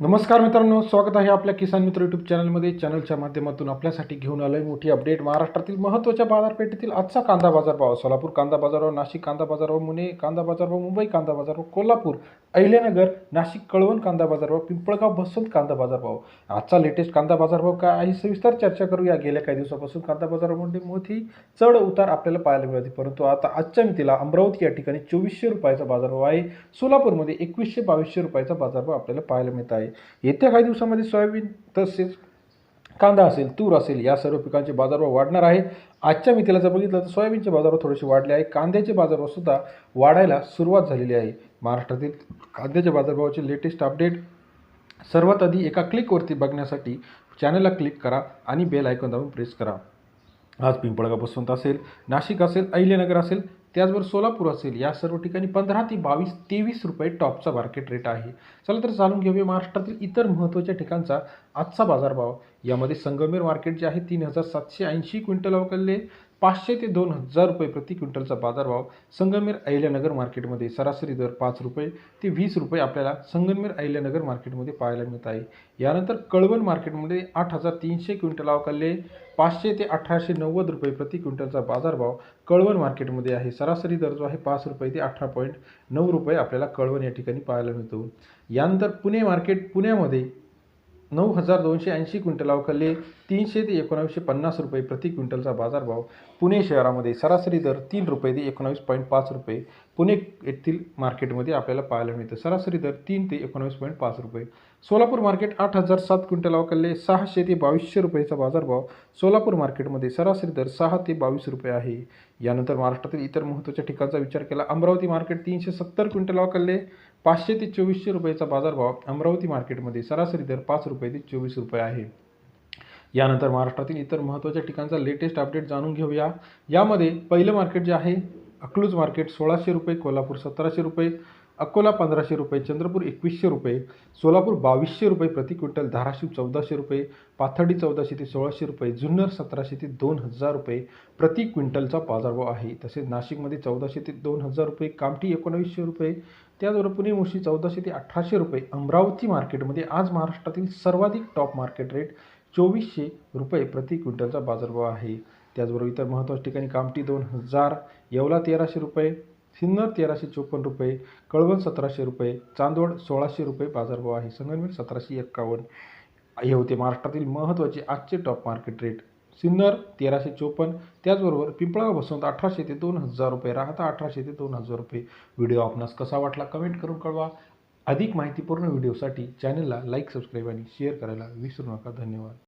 नमस्कार मित्रांनो स्वागत आहे आपल्या किसान मित्र यूट्यूब चॅनलमध्ये. चॅनलच्या माध्यमातून आपल्यासाठी घेऊन आलोय मोठी अपडेट महाराष्ट्रातील महत्त्वाच्या बाजारपेठेतील आजचा कांदा बाजारभाव सोलापूर कांदा बाजारभाव नाशिक कांदा बाजारभाव मुने कांदा बाजारभाव मुंबई कांदा बाजारभाव कोल्हापूर अहिल्यानगर नाशिक कळवण कांदा बाजारभाव पिंपळगाव बसंत कांदा बाजारभाव. आजचा लेटेस्ट कांदा बाजारभाव काय आहे सविस्तर चर्चा करूया. गेल्या काही दिवसापासून कांदा बाजारामध्ये मोठी चढ उतार आपल्याला पाहायला मिळते परंतु आता आजच्या मितीला अमरावती या ठिकाणी चोवीसशे रुपयाचा बाजारभाव आहे. सोलापूरमध्ये एकवीसशे बावीसशे रुपयाचा बाजारभाव आपल्याला पाहायला मिळत आहे. येत्या काही दिवसामध्ये सोयाबीन तसेच कांदा असेल तूर असेल या सर्व पिकांचे बाजारभाव वाढणार आहे. आजच्या मितीला जर बघितलं तर सोयाबीनचे बाजारभाव थोडेसे वाढले आहे. कांद्याचे बाजारभाव सुद्धा वाढायला सुरुवात झालेली आहे. महाराष्ट्रातील कांद्याच्या बाजारभावाचे लेटेस्ट अपडेट सर्वात आधी एका क्लिकवरती बघण्यासाठी चॅनलला क्लिक करा आणि बेल आयकॉन दाबून प्रेस करा. आज पिंपळगाव बसवंत असेल नाशिक असेल अहिल्यानगर असेल त्याचबरोबर सोलापूर असेल या सर्व ठिकाणी पंधरा ते बावीस तेवीस रुपये टॉपचा मार्केट रेट आहे. चला तर जाणून घेऊया महाराष्ट्रातील इतर महत्त्वाच्या ठिकाणचा आजचा बाजारभाव. यामध्ये संगमेर मार्केट जे आहे तीन हजार सातशे ऐंशी क्विंटल अवकलले पाचशे ते दोन हजार रुपये प्रति क्विंटलचा बाजारभाव संगमेर अहिल्यानगर मार्केटमध्ये सरासरी दर पाच रुपये ते वीस रुपये आपल्याला संगमेर अहिल्यानगर मार्केटमध्ये पाहायला मिळत आहे. यानंतर कळवण मार्केटमध्ये आठ हजार तीनशे क्विंटल अवकाले पाचशे ते अठराशे नव्वद रुपये प्रति क्विंटलचा बाजारभाव कळवण मार्केटमध्ये आहे. सरासरी दर जो आहे पाच रुपये ते अठरा पॉईंट नऊ रुपये आपल्याला कळवण या ठिकाणी पाहायला मिळतो. यानंतर पुणे मार्केट पुण्यामध्ये नऊ हजार दोनशे ऐंशी क्विंटल अवकालले तीनशे ते एकोणावीसशे पन्नास रुपये प्रति क्विंटलचा बाजारभाव. पुणे शहरामध्ये सरासरी दर तीन रुपये ते एकोणावीस पॉईंट पाच रुपये. पुणे येथील मार्केटमध्ये आपल्याला पाहायला मिळतं सरासरी दर तीन ते एकोणावीस पॉईंट पाच रुपये. सोलापूर मार्केट आठ हजार सात क्विंटल अवकालले सहाशे ते बावीसशे रुपयेचा बाजारभाव. सोलापूर मार्केटमध्ये सरासरी दर सहा ते बावीस रुपये आहे. यानंतर महाराष्ट्रातील इतर महत्त्वाच्या ठिकाणचा विचार केला अमरावती मार्केट तीनशे सत्तर क्विंटल अवकालले पाचशे ते चोवीसशे रुपयेचा बाजारभाव अमरावती मार्केटमध्ये सरासरी दर पाच रुपये ते चोवीस रुपये आहे. यानंतर महाराष्ट्रातील इतर महत्त्वाच्या ठिकाणचा लेटेस्ट अपडेट जाणून घेऊया. यामध्ये पहिलं मार्केट जे आहे अकलूज मार्केट सोळाशे रुपये कोल्हापूर सतराशे रुपये अकोला पंधराशे रुपये चंद्रपूर एकवीसशे रुपये सोलापूर बावीसशे रुपये प्रति क्विंटल धाराशिव चौदाशे रुपये पाथर्डी चौदाशे ते सोळाशे रुपये जुन्नर सतराशे ते दोन हजार रुपये प्रति क्विंटलचा बाजारभाव आहे. तसेच नाशिकमध्ये चौदाशे ते दोन हजार रुपये कामठी एकोणावीसशे रुपये त्याचबरोबर पुणे मुशी चौदाशे ते अठराशे रुपये अमरावती मार्केटमध्ये आज महाराष्ट्रातील सर्वाधिक टॉप मार्केट रेट चोवीसशे रुपये प्रति क्विंटलचा बाजारभाव आहे. त्याचबरोबर इतर महत्त्वाच्या ठिकाणी कामठी दोन हजार येवला तेराशे रुपये सिन्नर तेराशे चोपन्न रुपये कळवण सतराशे रुपये चांदवड सोळाशे रुपये बाजारभाव आहे. संगमनेर सतराशे एक्कावन्न. हे होते महाराष्ट्रातील महत्त्वाचे आजचे टॉप मार्केट रेट सिन्नर तेराशे चोपन्न. त्याचबरोबर पिंपळा बसवंत अठराशे ते दोन हजार रुपये. राहता अठराशे ते दोन हजार रुपये. व्हिडिओ आपणास कसा वाटला कमेंट करून कळवा. अधिक माहितीपूर्ण व्हिडिओसाठी चॅनलला लाईक सबस्क्राईब आणि शेअर करायला विसरू नका. धन्यवाद.